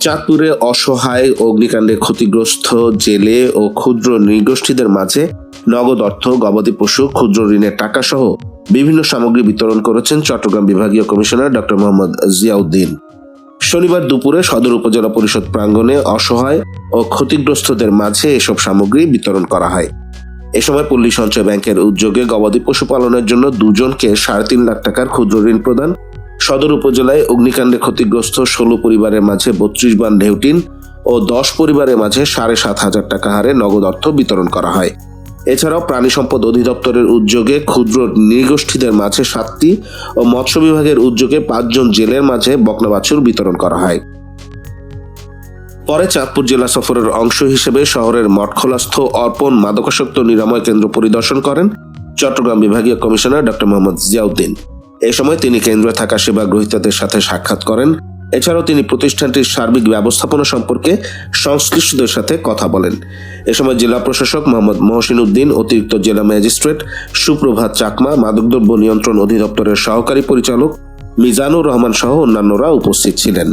চাঁদপুরে অসহায় অগ্নিকাণ্ডে ক্ষতিগ্রস্ত জেলে ও ক্ষুদ্র নৃগোষ্ঠীদের মাঝে নগদ অর্থ, গবাদি পশু, ক্ষুদ্র ঋণের টাকা সহ বিভিন্ন সামগ্রী বিতরণ করেছেন চট্টগ্রাম বিভাগীয় কমিশনার ডক্টর মোহাম্মদ জিয়াউদ্দিন। শনিবার দুপুরে সদর উপজেলা পরিষদ প্রাঙ্গণে অসহায় ও ক্ষতিগ্রস্তদের মাঝে এসব সামগ্রী বিতরণ করা হয়। এ সময় পল্লী সঞ্চয় ব্যাংকের উদ্যোগে গবাদি পশুপালনের জন্য দুজনকে সাড়ে তিন লাখ টাকার ক্ষুদ্র ঋণ প্রদান সদর উপজেলায় অগ্নিকাণ্ডে ক্ষতিগ্রস্ত ষোলো পরিবারের মাঝে বত্রিশ বান ঢেউটিন ও দশ পরিবারের মাঝে সাড়ে সাত হাজার টাকা হারে নগদ অর্থ বিতরণ করা হয়। এছাড়াও প্রাণী সম্পদ অধিদপ্তরের উদ্যোগে ক্ষুদ্র নৃগোষ্ঠীদের মাঝে সাতটি ও মৎস্য বিভাগের উদ্যোগে পাঁচজন জেলের মাঝে বকনাবাছুর বিতরণ করা হয়। পরে চাঁদপুর জেলা সফরের অংশ হিসেবে শহরের মঠখোলাস্থ অর্পণ মাদকাসক্ত নিরাময় কেন্দ্র পরিদর্শন করেন চট্টগ্রাম বিভাগীয় কমিশনার ডক্টর মোহাম্মদ জিয়াউদ্দিন। এ সময় তিনি কেন্দ্রে থাকা সেবা গ্রহীতাদের সাথে সাক্ষাৎ করেন। এছাড়াও তিনি প্রতিষ্ঠানটির সার্বিক ব্যবস্থাপনা সম্পর্কে সংশ্লিষ্টদের সাথে কথা বলেন। এ সময় জেলা প্রশাসক মোহাম্মদ মহসিন উদ্দিন, অতিরিক্ত জেলা ম্যাজিস্ট্রেট সুপ্রভাত চাকমা, মাদকদ্রব্য নিয়ন্ত্রণ অধিদপ্তরের সহকারী পরিচালক মিজানুর রহমান সহ অন্যান্যরা উপস্থিত ছিলেন।